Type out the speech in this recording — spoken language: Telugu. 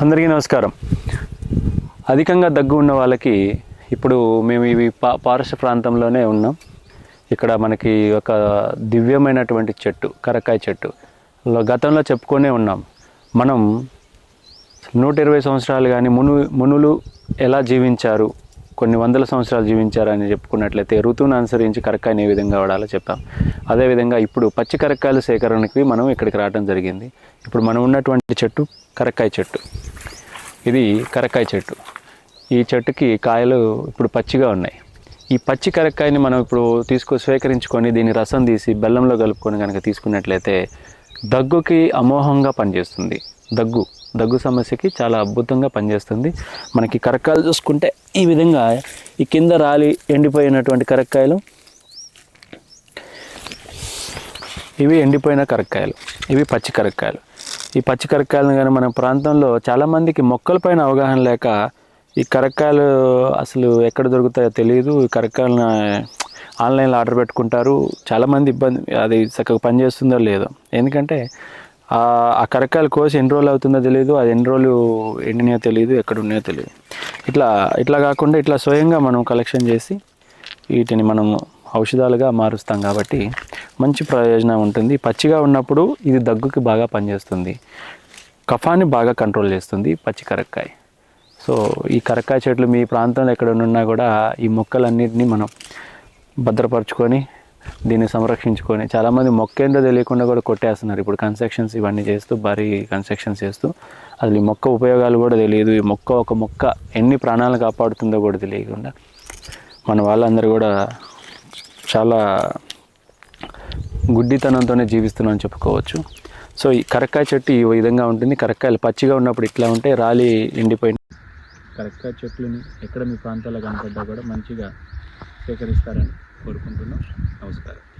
అందరికీ నమస్కారం. అధికంగా దగ్గు ఉన్న వాళ్ళకి ఇప్పుడు మేము ఇవి పా పారిశ ప్రాంతంలోనే ఉన్నాం. ఇక్కడ మనకి ఒక దివ్యమైనటువంటి చెట్టు కరక్కాయ చెట్టు. గతంలో చెప్పుకొనే ఉన్నాం. మనం నూట ఇరవై సంవత్సరాలు కానీ మును మునులు ఎలా జీవించారు? కొన్ని వందల సంవత్సరాలు జీవించారని చెప్పుకున్నట్లయితే ఋతువును అనుసరించి కరక్కాయని ఏ విధంగా వాడాలో చెప్పాం అదేవిధంగా ఇప్పుడు పచ్చి కరక్కాయల సేకరణకి మనం ఇక్కడికి రావడం జరిగింది. ఇప్పుడు మనం ఉన్నటువంటి చెట్టు కరక్కాయ చెట్టు. ఇది కరక్కాయ చెట్టు. ఈ చెట్టుకి కాయలు ఇప్పుడు పచ్చిగా ఉన్నాయి. ఈ పచ్చి కరక్కాయని మనం ఇప్పుడు తీసుకు స్వీకరించుకొని దీని రసం తీసి బెల్లంలో కలుపుకొని కనుక తీసుకున్నట్లయితే దగ్గుకి అమోహంగా పనిచేస్తుంది. దగ్గు. దగ్గు సమస్యకి చాలా అద్భుతంగా పనిచేస్తుంది. మనకి కరక్కాయలు చూసుకుంటే ఈ విధంగా ఈ కింద రాలి ఎండిపోయినటువంటి కరక్కాయలు. ఇవి ఎండిపోయిన కరక్కాయలు. ఇవి పచ్చి కరక్కాయలు. ఈ పచ్చి కరక్కాయలను కానీ మన ప్రాంతంలో చాలామందికి మొక్కలపైన అవగాహన లేక ఈ కరక్కాయలు అసలు ఎక్కడ దొరుకుతాయో తెలియదు. ఈ కరక్కాయలను ఆన్లైన్లో ఆర్డర్ పెట్టుకుంటారు. చాలామంది ఇబ్బంది అది చక్కగా పనిచేస్తుందో లేదో. ఎందుకంటే ఆ కరకాయలు కోసి ఎన్ని రోజులు అవుతుందో తెలియదు అది ఎన్ని రోజులు ఎండినాయో తెలియదు ఎక్కడ ఉన్నాయో తెలియదు ఇట్లా ఇట్లా కాకుండా ఇట్లా స్వయంగా మనం కలెక్షన్ చేసి వీటిని మనం ఔషధాలుగా మారుస్తాం కాబట్టి మంచి ప్రయోజనం ఉంటుంది. పచ్చిగా ఉన్నప్పుడు ఇది దగ్గుకి బాగా పనిచేస్తుంది. కఫాన్ని బాగా కంట్రోల్ చేస్తుంది పచ్చి కరక్కాయ. సో ఈ కరక్కాయ చెట్లు మీ ప్రాంతంలో ఎక్కడ ఉన్నా కూడా ఈ మొక్కలన్నింటినీ మనం భద్రపరచుకొని దీన్ని సంరక్షించుకొని చాలామంది మొక్క ఏంటో తెలియకుండా కూడా కొట్టేస్తున్నారు. ఇప్పుడు కన్స్ట్రక్షన్స్ ఇవన్నీ చేస్తూ భారీ కన్స్ట్రక్షన్స్ చేస్తూ అసలు ఈ మొక్క ఉపయోగాలు కూడా తెలియదు. ఈ మొక్క ఒక మొక్క ఎన్ని ప్రాణాలను కాపాడుతుందో కూడా తెలియకుండా మన వాళ్ళందరూ కూడా చాలా గుడ్డితనంతోనే జీవిస్తున్నామని చెప్పుకోవచ్చు. సో ఈ కరక్కాయ చెట్టు ఈ విధంగా ఉంటుంది. కరక్కాయలు పచ్చిగా ఉన్నప్పుడు ఇట్లా ఉంటే రాలి ఎండిపోయిన కరక్కాయ చెట్లని ఎక్కడ మీ ప్రాంతాల్లో కనపడ్డా కూడా మంచిగా సేకరిస్తారని. కోరుకుంటున్నాం. నమస్కారం.